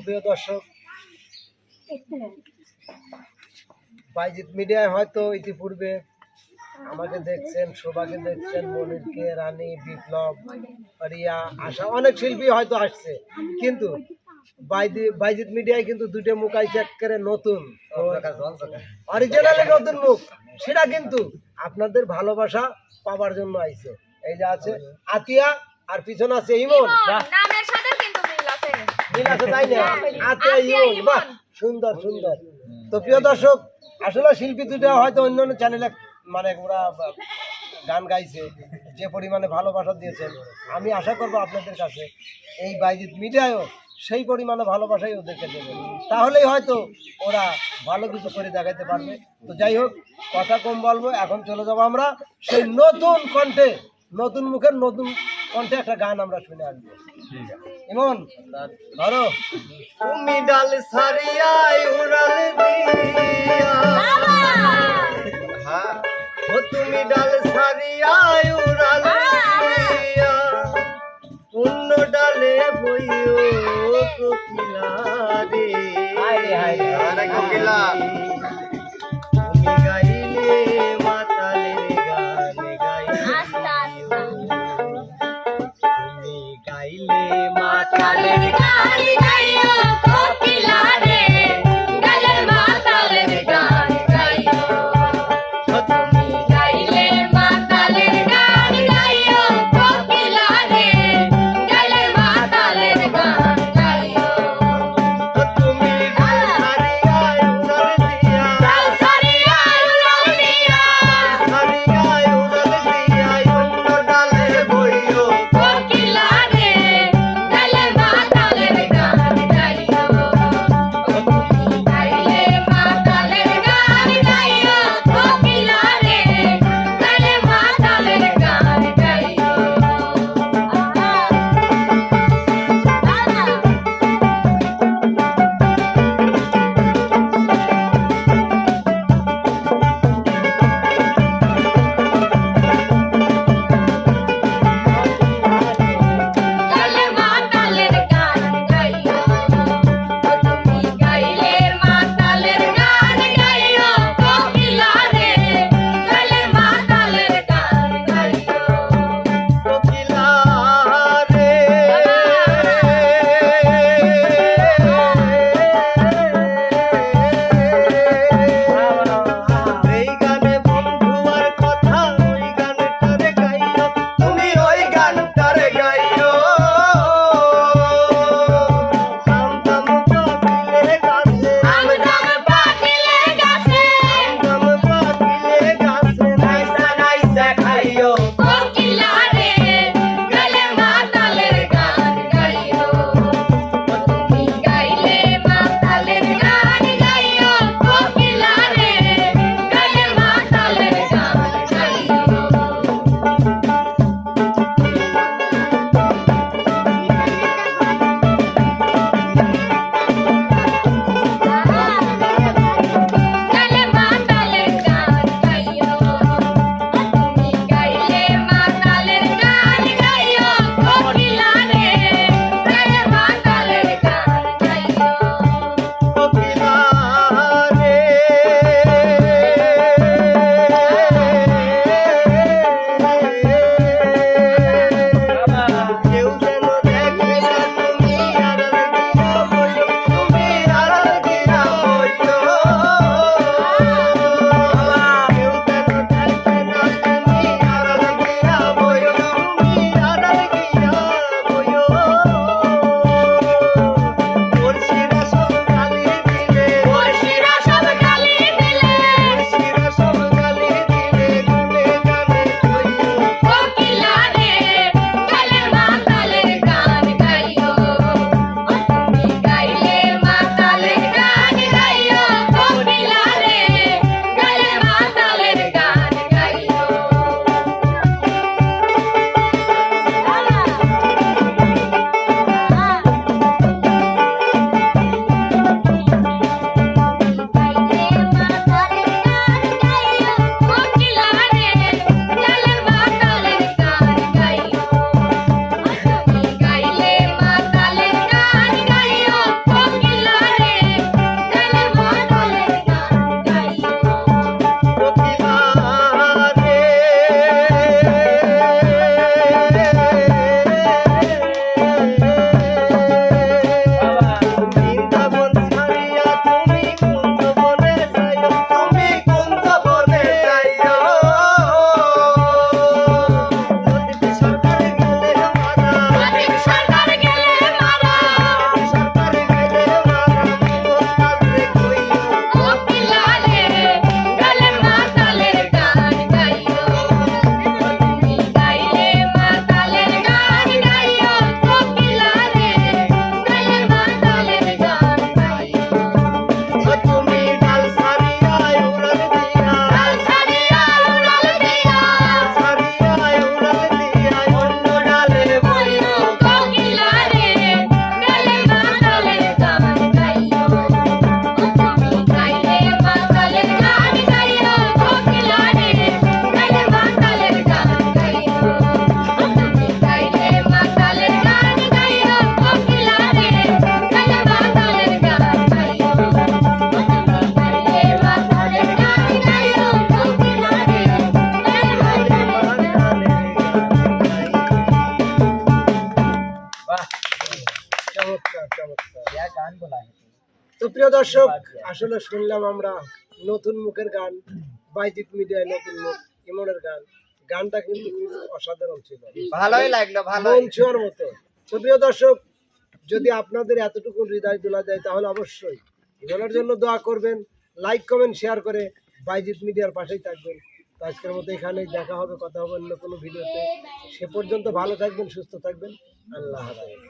সুপ্রিয় দর্শক, বাইজিৎ মিডিয়ায় হয়তো ইতিপূর্বে আমাকে দেখছেন দেখছেন, মনিরকে, রানী, বিপ্লব, রিয়া, আশা, অনেক শিল্পী হয়তো আসছে। কিন্তু বাইজিৎ মিডিয়ায় কিন্তু দুটো মুখ আইসে একেবারে নতুন। অরিজিনালি নতুন মুখ, সেটা কিন্তু আপনাদের ভালোবাসা পাওয়ার জন্য আইছে। এই যে আছে আতিয়া, আর পিছনে আছে ইমন বাহ নামের সাথে কিন্তু মিল আছে ইমন। বাহ সুন্দর সুন্দর। তো প্রিয় দর্শক আসলে শিল্পী দুটো হয়তো অন্য অন্য চ্যানেলে মানে ওরা গান গাইছে যে পরিমাণে ভালোবাসা দিয়েছেন। আমি আশা করব আপনাদের কাছে এই বাইজিৎ মিডিয়ায়ও সেই পরিমাণে ভালোবাসাই ওদেরকে দেবে তাহলেই হয়তো ওরা ভালো কিছু করে দেখাতে পারবে। তো যাই হোক কথা কম বলব এখন চলে যাব আমরা সেই নতুন কণ্ঠে নতুন মুখের নতুন কণ্ঠে একটা গান আমরা শুনে আসব। ইমন ধরো। তুমি ডাল সারিয়ায় উড়াল দিয়া। হ্যাঁ। ও তুমি ডাল সারিয়ায় উড়াল দিয়া। অন্য ডালে বইও কোকিলা রে। হায়রে, কোকিলা Dale. তো প্রিয় দর্শক আসলে শুনলাম আমরা নতুন মুখের গান বাইজিৎ মিডিয়ায় নতুন মুখ ইমনের গান। গানটা কিন্তু খুব অসাধারণ ছিল। ভালোই লাগল মন ছোঁয়ার মতো। তো প্রিয় দর্শক যদি আপনাদের এতটুকু হৃদয় তোলা যায় তাহলে অবশ্যই ইমনের জন্য দোয়া করবেন। লাইক কমেন্ট শেয়ার করে বাইজিৎ মিডিয়ার পাশেই থাকবেন। তো আজকের মতো এখানেই দেখা হবে কথা হবে অন্য কোনো ভিডিওতে। সে পর্যন্ত ভালো থাকবেন সুস্থ থাকবেন। আল্লাহ হাফেজ।